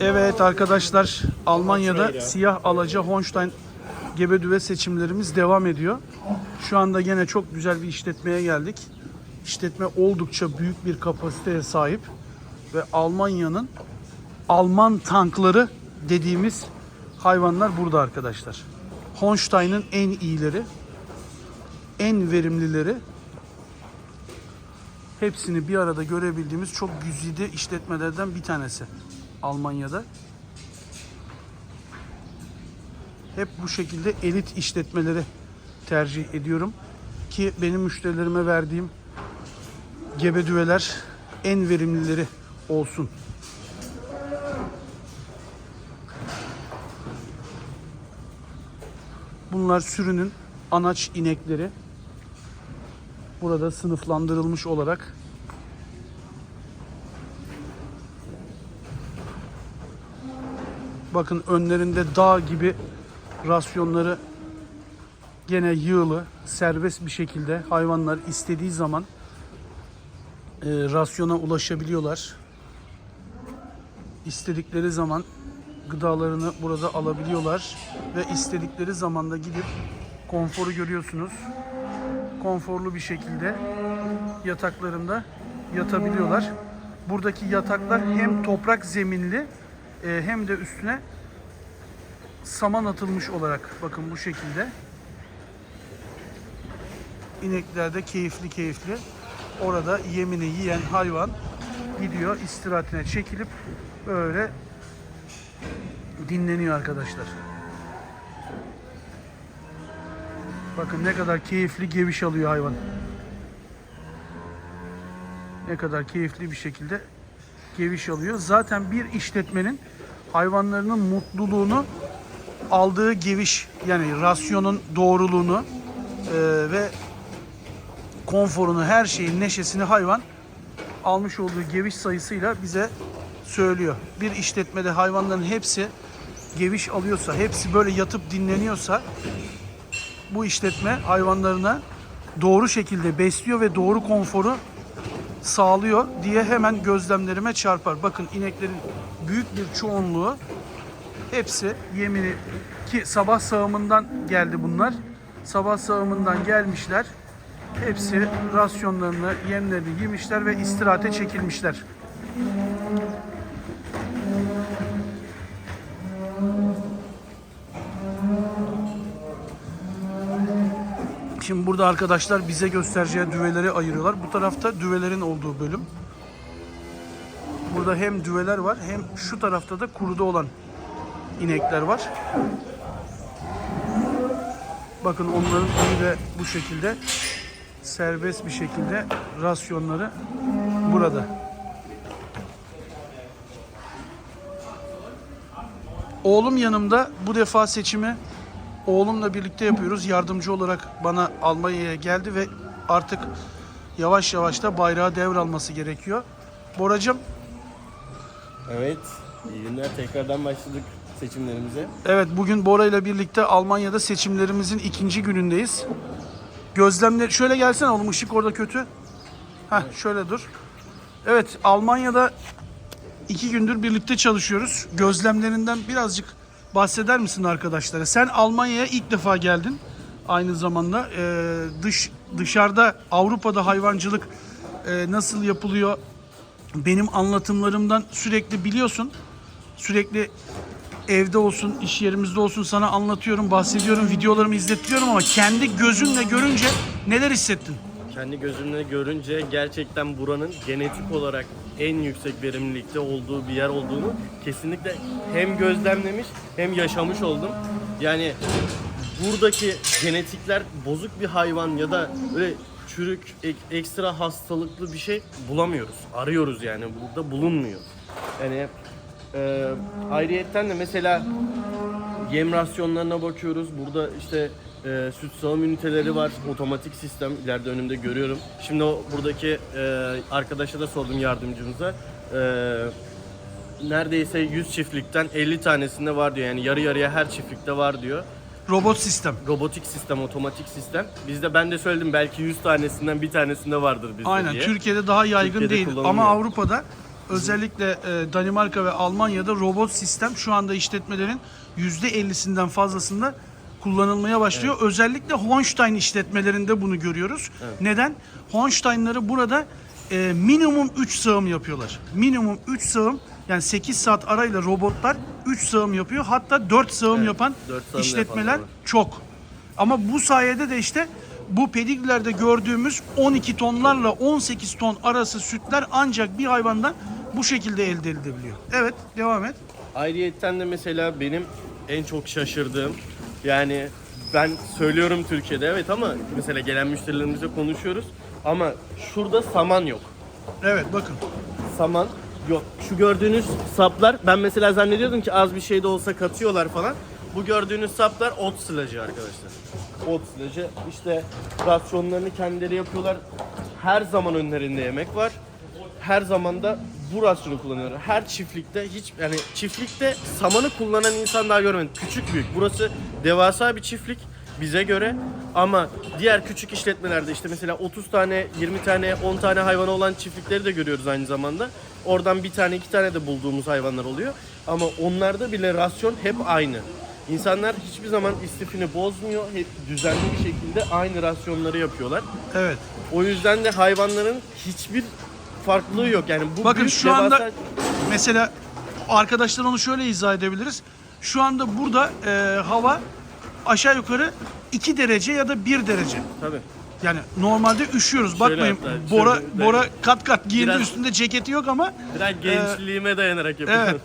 Evet arkadaşlar Almanya'da siyah alaca Holstein gebe düve seçimlerimiz devam ediyor. Şu anda yine çok güzel bir işletmeye geldik. İşletme oldukça büyük bir kapasiteye sahip ve Almanya'nın Alman tankları dediğimiz hayvanlar burada arkadaşlar. Holstein'in en iyileri, en verimlileri hepsini bir arada görebildiğimiz çok güzide işletmelerden bir tanesi Almanya'da. Hep bu şekilde elit işletmeleri tercih ediyorum ki benim müşterilerime verdiğim gebe düveler en verimlileri olsun. Bunlar sürünün anaç inekleri. Burada sınıflandırılmış olarak Bakın önlerinde dağ gibi rasyonları gene yığılı, serbest bir şekilde hayvanlar istediği zaman e, rasyona ulaşabiliyorlar. İstedikleri zaman gıdalarını burada alabiliyorlar ve istedikleri zamanda gidip konforu görüyorsunuz. Konforlu bir şekilde yataklarında yatabiliyorlar. Buradaki yataklar hem toprak zeminli e, hem de üstüne saman atılmış olarak bakın bu şekilde. İnekler de keyifli keyifli orada yemini yiyen hayvan gidiyor istirahatine çekilip böyle dinleniyor arkadaşlar. Bakın ne kadar keyifli geviş alıyor hayvan. Ne kadar keyifli bir şekilde geviş alıyor. Zaten bir işletmenin hayvanlarının mutluluğunu aldığı geviş yani rasyonun doğruluğunu e, ve konforunu her şeyin neşesini hayvan almış olduğu geviş sayısıyla bize söylüyor. Bir işletmede hayvanların hepsi geviş alıyorsa, hepsi böyle yatıp dinleniyorsa bu işletme hayvanlarına doğru şekilde besliyor ve doğru konforu sağlıyor diye hemen gözlemlerime çarpar. Bakın ineklerin büyük bir çoğunluğu hepsi yemini ki sabah sağımından geldi bunlar. Sabah sağımından gelmişler. Hepsi rasyonlarını, yemlerini yemişler ve istirahate çekilmişler. Şimdi burada arkadaşlar bize göstereceği düveleri ayırıyorlar. Bu tarafta düvelerin olduğu bölüm. Burada hem düveler var hem şu tarafta da kuruda olan inekler var. Bakın onların iyi de bu şekilde serbest bir şekilde rasyonları burada. Oğlum yanımda bu defa seçimi oğlumla birlikte yapıyoruz. Yardımcı olarak bana Almanya'ya geldi ve artık yavaş yavaş da bayrağı devralması gerekiyor. Boracım Evet, iyi günler. Tekrardan başladık seçimlerimize. Evet bugün Bora ile birlikte Almanya'da seçimlerimizin ikinci günündeyiz. Gözlemler şöyle gelsene oğlum ışık orada kötü. Heh şöyle dur. Evet Almanya'da iki gündür birlikte çalışıyoruz. Gözlemlerinden birazcık bahseder misin arkadaşlara? Sen Almanya'ya ilk defa geldin. Aynı zamanda Ee, dış dışarıda Avrupa'da hayvancılık e, nasıl yapılıyor? Benim anlatımlarımdan sürekli biliyorsun. Sürekli evde olsun, iş yerimizde olsun sana anlatıyorum, bahsediyorum, videolarımı izletiyorum ama kendi gözünle görünce neler hissettin? Kendi gözümle görünce gerçekten buranın genetik olarak en yüksek verimlilikte olduğu bir yer olduğunu kesinlikle hem gözlemlemiş hem yaşamış oldum. Yani buradaki genetikler bozuk bir hayvan ya da böyle çürük, ek- ekstra hastalıklı bir şey bulamıyoruz. Arıyoruz yani burada bulunmuyor. Yani e, ayrıyetten de mesela yem rasyonlarına bakıyoruz. Burada işte e, süt sağım üniteleri var. Otomatik sistem ileride önümde görüyorum. Şimdi o buradaki e, arkadaşa da sordum yardımcımıza. E, neredeyse 100 çiftlikten 50 tanesinde var diyor. Yani yarı yarıya her çiftlikte var diyor. Robot sistem. Robotik sistem, otomatik sistem. Bizde ben de söyledim belki 100 tanesinden bir tanesinde vardır bizde Aynen. diye. Türkiye'de daha yaygın Türkiye'de değil ama Avrupa'da özellikle e, Danimarka ve Almanya'da robot sistem şu anda işletmelerin %50'sinden fazlasında kullanılmaya başlıyor. Özellikle Hohenstein işletmelerinde bunu görüyoruz. Neden? Hohenstein'ları burada e, minimum 3 sağım yapıyorlar. Minimum 3 sağım yani 8 saat arayla robotlar 3 sağım yapıyor. Hatta 4 sağım Evet, yapan dört sağım işletmeler yapanlar çok. Ama bu sayede de işte bu pedigrilerde gördüğümüz 12 tonlarla 18 ton arası sütler ancak bir hayvandan bu şekilde elde edilebiliyor. Evet, devam et. Ayrıyetten de mesela benim en çok şaşırdığım yani ben söylüyorum Türkiye'de evet ama mesela gelen müşterilerimizle konuşuyoruz ama şurada saman yok. Evet, bakın. Saman yok. Şu gördüğünüz saplar ben mesela zannediyordum ki az bir şey de olsa katıyorlar falan. Bu gördüğünüz saplar ot silajı arkadaşlar. Ot silajı işte rasyonlarını kendileri yapıyorlar. Her zaman önlerinde yemek var. Her zaman da bu rasyonu kullanıyorlar. Her çiftlikte hiç yani çiftlikte samanı kullanan insan daha görmedim. Küçük büyük. Burası devasa bir çiftlik bize göre ama diğer küçük işletmelerde işte mesela 30 tane, 20 tane, 10 tane hayvanı olan çiftlikleri de görüyoruz aynı zamanda. Oradan bir tane, iki tane de bulduğumuz hayvanlar oluyor. Ama onlarda bile rasyon hep aynı. İnsanlar hiçbir zaman istifini bozmuyor. Hep düzenli bir şekilde aynı rasyonları yapıyorlar. Evet. O yüzden de hayvanların hiçbir farklılığı yok. Yani bu Bakın büyük şu anda devasa- mesela arkadaşlar onu şöyle izah edebiliriz. Şu anda burada e, hava aşağı yukarı 2 derece ya da 1 derece. Tabii. Yani normalde üşüyoruz. Bakmayın hatta, Bora şöyle- Bora kat kat giyindi Biraz- üstünde ceketi yok ama Biraz gençliğime dayanarak yapıyorum. Evet.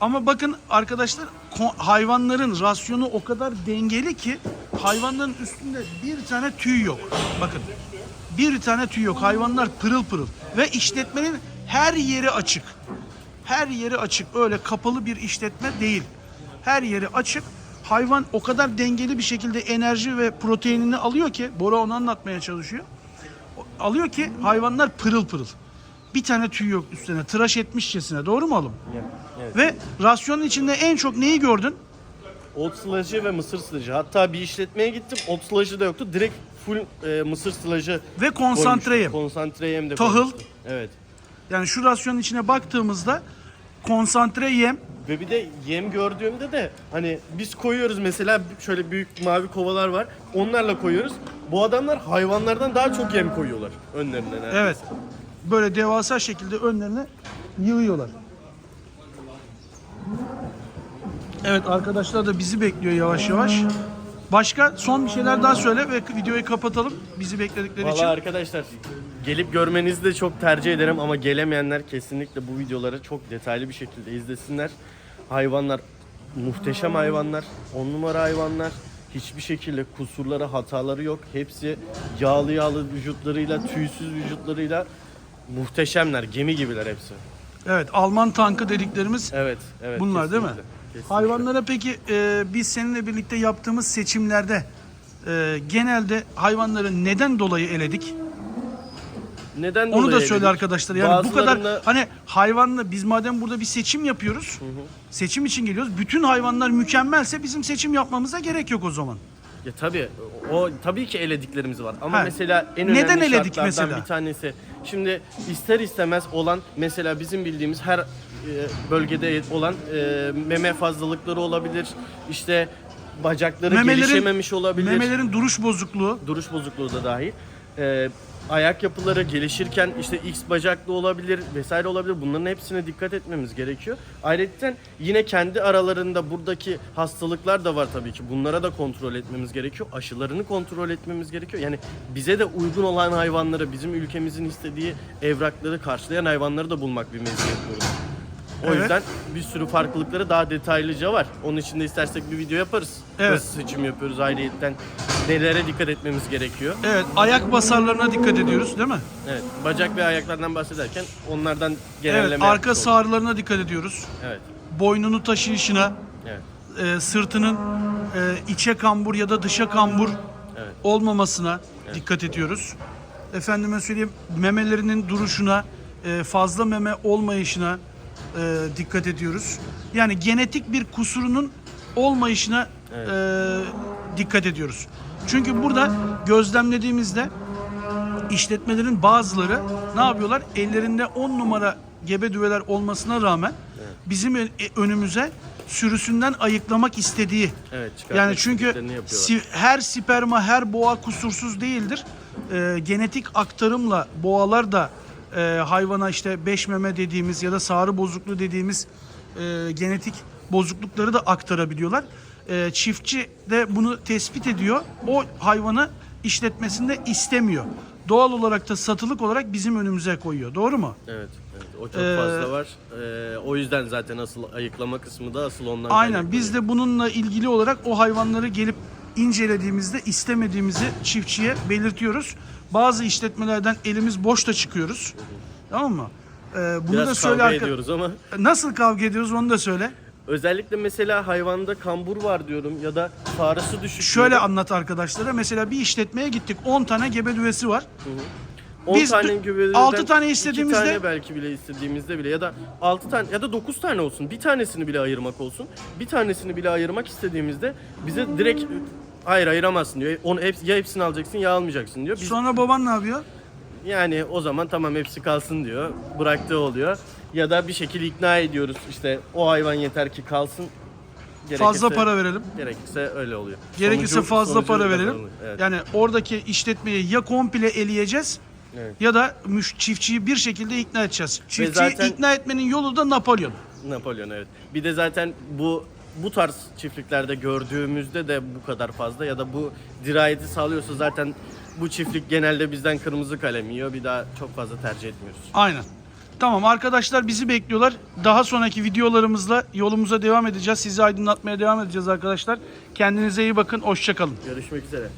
Ama bakın arkadaşlar ko- hayvanların rasyonu o kadar dengeli ki hayvanların üstünde bir tane tüy yok. Bakın. Bir tane tüy yok. Hayvanlar pırıl pırıl ve işletmenin her yeri açık. Her yeri açık. Öyle kapalı bir işletme değil. Her yeri açık. Hayvan o kadar dengeli bir şekilde enerji ve proteinini alıyor ki Bora onu anlatmaya çalışıyor. Alıyor ki hayvanlar pırıl pırıl. Bir tane tüy yok üstüne. Tıraş etmişçesine. Doğru mu oğlum? Evet. Ve rasyonun içinde en çok neyi gördün? Ot sılacı ve mısır sılacı. Hatta bir işletmeye gittim. Ot sılacı da yoktu. Direkt full e, mısır sılacı Ve konsantre yem. koymuştu. Konsantre yem de Tahıl. koymuştu. Evet. Yani şu rasyonun içine baktığımızda konsantre yem Ve bir de yem gördüğümde de hani biz koyuyoruz mesela şöyle büyük mavi kovalar var. Onlarla koyuyoruz. Bu adamlar hayvanlardan daha çok yem koyuyorlar önlerine. neredeyse. evet böyle devasa şekilde önlerine yığıyorlar. Evet arkadaşlar da bizi bekliyor yavaş yavaş. Başka son bir şeyler daha söyle ve videoyu kapatalım bizi bekledikleri Valla için. arkadaşlar gelip görmenizi de çok tercih ederim ama gelemeyenler kesinlikle bu videoları çok detaylı bir şekilde izlesinler. Hayvanlar muhteşem hayvanlar, on numara hayvanlar. Hiçbir şekilde kusurları, hataları yok. Hepsi yağlı yağlı vücutlarıyla, tüysüz vücutlarıyla muhteşemler. Gemi gibiler hepsi. Evet Alman tankı dediklerimiz Evet, evet. bunlar değil mi? kesinlikle, kesinlikle. Hayvanlara peki e, biz seninle birlikte yaptığımız seçimlerde e, genelde hayvanları neden dolayı eledik? Neden Onu da söyle eledik? arkadaşlar. Yani bu kadar Bazılarında- hani hayvanla biz madem burada bir seçim yapıyoruz. Seçim için geliyoruz. Bütün hayvanlar mükemmelse bizim seçim yapmamıza gerek yok o zaman. Ya tabii o tabii ki elediklerimiz var ama Ha, mesela en önemli neden eledik şartlardan mesela? bir tanesi. Şimdi ister istemez olan mesela bizim bildiğimiz her bölgede olan e, meme fazlalıkları olabilir. İşte bacakları gelişememiş olabilir. memelerin duruş bozukluğu. Duruş bozukluğu da dahil. E, ayak yapıları gelişirken işte X bacaklı olabilir vesaire olabilir. Bunların hepsine dikkat etmemiz gerekiyor. Ayrıca yine kendi aralarında buradaki hastalıklar da var tabii ki. Bunlara da kontrol etmemiz gerekiyor. Aşılarını kontrol etmemiz gerekiyor. Yani bize de uygun olan hayvanları, bizim ülkemizin istediği evrakları karşılayan hayvanları da bulmak bir meziyet burada. O Evet. yüzden bir sürü farklılıkları daha detaylıca var. Onun için de istersek bir video yaparız. Evet. Nasıl seçim yapıyoruz ayrıyetten. Nelere dikkat etmemiz gerekiyor. Evet, ayak basarlarına dikkat ediyoruz, değil mi? Evet. Bacak ve ayaklardan bahsederken onlardan Evet, genelleme arka yapmış olduk. sağrılarına dikkat ediyoruz. Evet. Boynunu taşıyışına, Evet. e, sırtının e, içe kambur ya da dışa kambur Evet. olmamasına dikkat ediyoruz. Efendime söyleyeyim memelerinin duruşuna, e, fazla meme olmayışına e, dikkat ediyoruz. Yani genetik bir kusurunun olmayışına Evet. e, dikkat ediyoruz. Çünkü burada gözlemlediğimizde işletmelerin bazıları ne yapıyorlar? Ellerinde 10 numara gebe düveler olmasına rağmen bizim e- önümüze sürüsünden ayıklamak istediği Evet, yani çünkü her sperma her boğa kusursuz değildir. Ee, genetik aktarımla boğalar da e, hayvana işte beş meme dediğimiz ya da sarı bozukluğu dediğimiz e, genetik bozuklukları da aktarabiliyorlar. E, çiftçi de bunu tespit ediyor. O hayvanı işletmesinde istemiyor. Doğal olarak da satılık olarak bizim önümüze koyuyor. Doğru mu? Evet, evet. O çok Ee, fazla var. Ee, o yüzden zaten asıl ayıklama kısmı da asıl ondan Aynen. kaynaklanıyor. Biz de bununla ilgili olarak o hayvanları gelip incelediğimizde istemediğimizi çiftçiye belirtiyoruz. Bazı işletmelerden elimiz boş da çıkıyoruz. Tamam mı? Ee, bunu Biraz da söyle kavga arka- ediyoruz ama Nasıl kavga ediyoruz onu da söyle. özellikle mesela hayvanda kambur var diyorum ya da faresi düşük. Şöyle diyorum. anlat arkadaşlara. Mesela bir işletmeye gittik. 10 tane gebe düvesi var. 10 Biz tane dü- güveden altı tane iki istediğimizde- tane belki bile istediğimizde bile ya da 6 tane ya da 9 tane olsun. Bir tanesini bile ayırmak olsun. Bir tanesini bile ayırmak istediğimizde bize direkt hayır ayıramazsın diyor. Onu hepsi, ya hepsini alacaksın ya almayacaksın diyor. Biz Sonra baban ne yapıyor? yani o zaman tamam hepsi kalsın diyor. Bıraktığı oluyor. Ya da bir şekilde ikna ediyoruz. İşte o hayvan yeter ki kalsın. Gerekirse- Fazla para verelim. Gerekirse öyle oluyor. Gerekirse Sonucu- fazla sonucu para verelim. Evet. Yani oradaki işletmeyi ya komple eleyeceğiz Evet. ya da müş- çiftçiyi bir şekilde ikna edeceğiz. Çiftçiyi zaten- ikna etmenin yolu da Napolyon. Napolyon evet. Bir de zaten bu bu tarz çiftliklerde gördüğümüzde de bu kadar fazla ya da bu dirayeti sağlıyorsa zaten bu çiftlik genelde bizden kırmızı kalem yiyor. Bir daha çok fazla tercih etmiyoruz. Aynen. Tamam arkadaşlar bizi bekliyorlar. Daha sonraki videolarımızla yolumuza devam edeceğiz. Sizi aydınlatmaya devam edeceğiz arkadaşlar. Kendinize iyi bakın. Hoşçakalın. Görüşmek üzere.